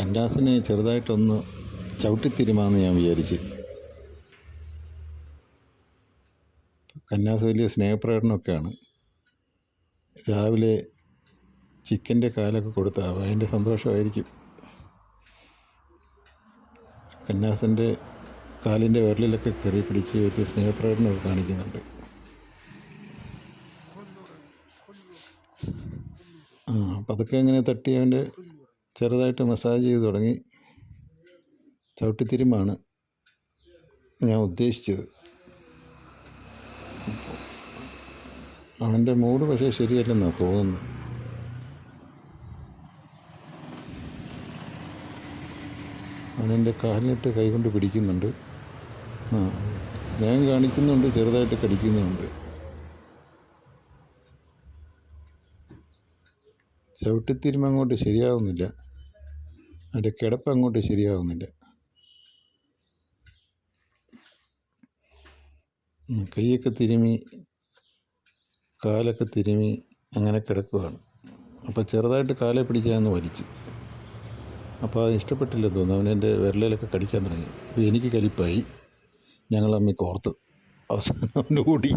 കന്നാസിനെ ചെറുതായിട്ടൊന്ന് ചവിട്ടിത്തിരുമാന്ന് ഞാൻ വിചാരിച്ച്. കന്യാസ് വലിയ സ്നേഹപ്രകടനമൊക്കെയാണ്. രാവിലെ ചിക്കന്റെ കാലൊക്കെ കൊടുത്ത അതിന്റെ സന്തോഷമായിരിക്കും. കന്യാസിന്റെ കാലിന്റെ വിരലിലൊക്കെ കയറി പിടിച്ച് വലിയ സ്നേഹപ്രകടനമൊക്കെ കാണിക്കുന്നുണ്ട്. ആ അപ്പം അതൊക്കെ എങ്ങനെ തട്ടി അവന്റെ ചെറുതായിട്ട് മസാജ് ചെയ്ത് തുടങ്ങി. ചവിട്ടിത്തിരുമാണ് ഞാൻ ഉദ്ദേശിച്ചത്. അവന്റെ മൂഡ് പക്ഷേ ശരിയല്ലെന്നാണ് തോന്നുന്നത്. അവനെന്റെ കാലിനിട്ട് കൈകൊണ്ട് പിടിക്കുന്നുണ്ട്. ആ സ്നേഹം കാണിക്കുന്നുണ്ട് ചെറുതായിട്ട് കടിക്കുന്നുണ്ട്. ചവിട്ടിത്തിരുമ അങ്ങോട്ട് ശരിയാവുന്നില്ല. അതിന്റെ കിടപ്പ് അങ്ങോട്ട് ശരിയാവുന്നില്ല. ഉം, കൈയൊക്കെ തിരുമി കാലൊക്കെ തിരുമി അങ്ങനെ കിടക്കുകയാണ് അപ്പോൾ ചെറുതായിട്ട് കാലെ പിടിച്ചാന്ന് വലിച്ച്. അപ്പോൾ അത് ഇഷ്ടപ്പെട്ടില്ല തോന്നുന്നു. അവൻ എന്റെ വിരലിലൊക്കെ കടിക്കാൻ തുടങ്ങി. അപ്പോൾ എനിക്ക് കലിപ്പായി. ഞങ്ങൾ അമ്മ കോർത്ത്. അവസാനം അവന്റെ കൂടി.